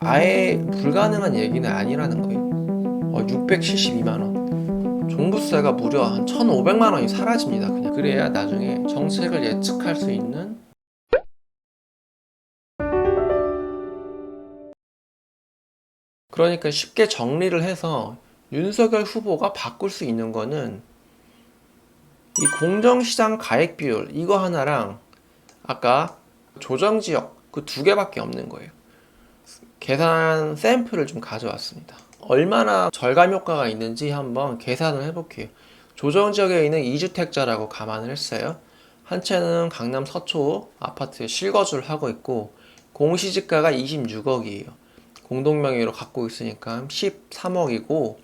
아예 불가능한 얘기는 아니라는 거예요. 어, 672만 원. 종부세가 무려 한 1,500만 원이 사라집니다. 그냥 그래야 나중에 정책을 예측할 수 있는 그러니까 쉽게 정리를 해서 윤석열 후보가 바꿀 수 있는 거는 이 공정시장 가액 비율 이거 하나랑 아까 조정 지역 그 두 개밖에 없는 거예요. 계산 샘플을 좀 가져왔습니다. 얼마나 절감 효과가 있는지 한번 계산을 해볼게요. 조정 지역에 있는 2주택자라고 감안을 했어요. 한 채는 강남 서초 아파트에 실거주를 하고 있고 공시지가가 26억이에요. 공동명의로 갖고 있으니까 13억이고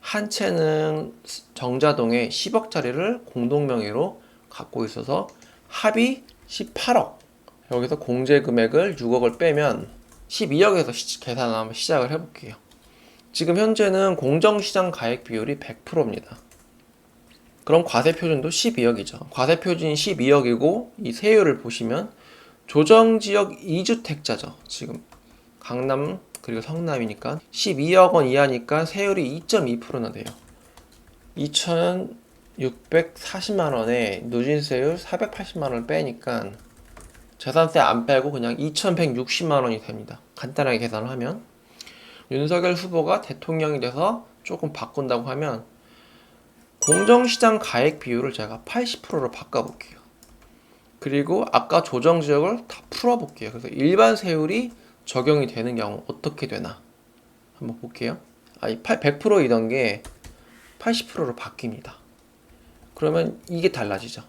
한 채는 정자동에 10억짜리를 공동명의로 갖고 있어서 합이 18억. 여기서 공제 금액을 6억을 빼면 12억에서 계산을 한번 시작을 해볼게요. 지금 현재는 공정시장 가액 비율이 100%입니다. 그럼 과세 표준도 12억이죠. 과세 표준이 12억이고 이 세율을 보시면 조정 지역 2주택자죠. 지금 강남 그리고 성남이니까 12억 원 이하니까 세율이 2.2%나 돼요. 2,640만 원에 누진세율 480만 원을 빼니까 재산세 안 빼고 그냥 2,160만 원이 됩니다. 간단하게 계산을 하면 윤석열 후보가 대통령이 돼서 조금 바꾼다고 하면 공정시장 가액 비율을 제가 80%로 바꿔볼게요. 그리고 아까 조정 지역을 다 풀어볼게요. 그래서 일반 세율이 적용이 되는 경우 어떻게 되나 한번 볼게요. 아니 100%이던 게 80%로 바뀝니다. 그러면 이게 달라지죠.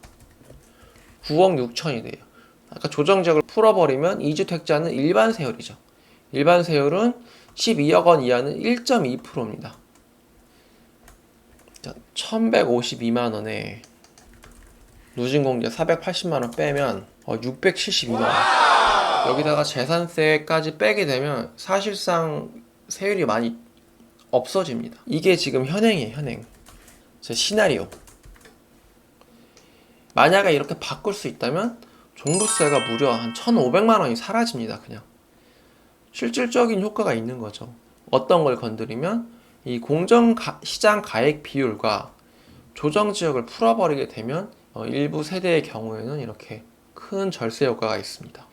9억 6천이 돼요. 아까 조정 지역을 풀어버리면 2주택자는 일반 세율이죠. 일반 세율은 12억 원 이하는 1.2%입니다. 1152만 원에 누진 공제 480만 원 빼면 어, 672만 원. 여기다가 재산세까지 빼게 되면 사실상 세율이 많이 없어집니다. 이게 지금 현행이에요, 현행. 제 시나리오. 만약에 이렇게 바꿀 수 있다면 종부세가 무려 한 1,500만 원이 사라집니다, 그냥. 실질적인 효과가 있는 거죠. 어떤 걸 건드리면 이 공정 가- 시장 가액 비율과 조정 지역을 풀어버리게 되면 어, 일부 세대의 경우에는 이렇게 큰 절세 효과가 있습니다.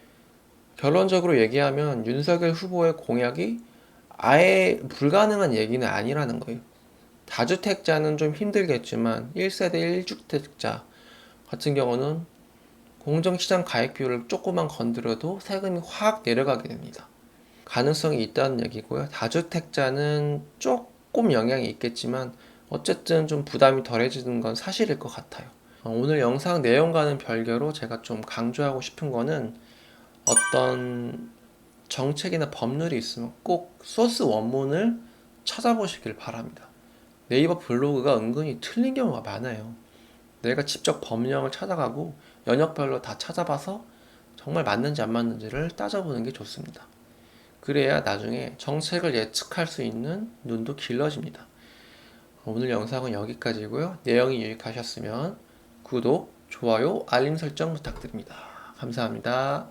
결론적으로 얘기하면 윤석열 후보의 공약이 아예 불가능한 얘기는 아니라는 거예요. 다주택자는 좀 힘들겠지만 1세대 1주택자 같은 경우는 공정시장 가액 비율을 조금만 건드려도 세금이 확 내려가게 됩니다. 가능성이 있다는 얘기고요. 다주택자는 조금 영향이 있겠지만 어쨌든 좀 부담이 덜해지는 건 사실일 것 같아요. 어, 오늘 영상 내용과는 별개로 제가 좀 강조하고 싶은 거는 어떤 정책이나 법률이 있으면 꼭 소스 원문을 찾아보시길 바랍니다. 네이버 블로그가 은근히 틀린 경우가 많아요. 내가 직접 법령을 찾아가고 연역별로 다 찾아봐서 정말 맞는지 안 맞는지를 따져보는 게 좋습니다. 그래야 나중에 정책을 예측할 수 있는 눈도 길러집니다. 오늘 영상은 여기까지고요. 내용이 유익하셨으면 구독, 좋아요, 알림 설정 부탁드립니다. 감사합니다.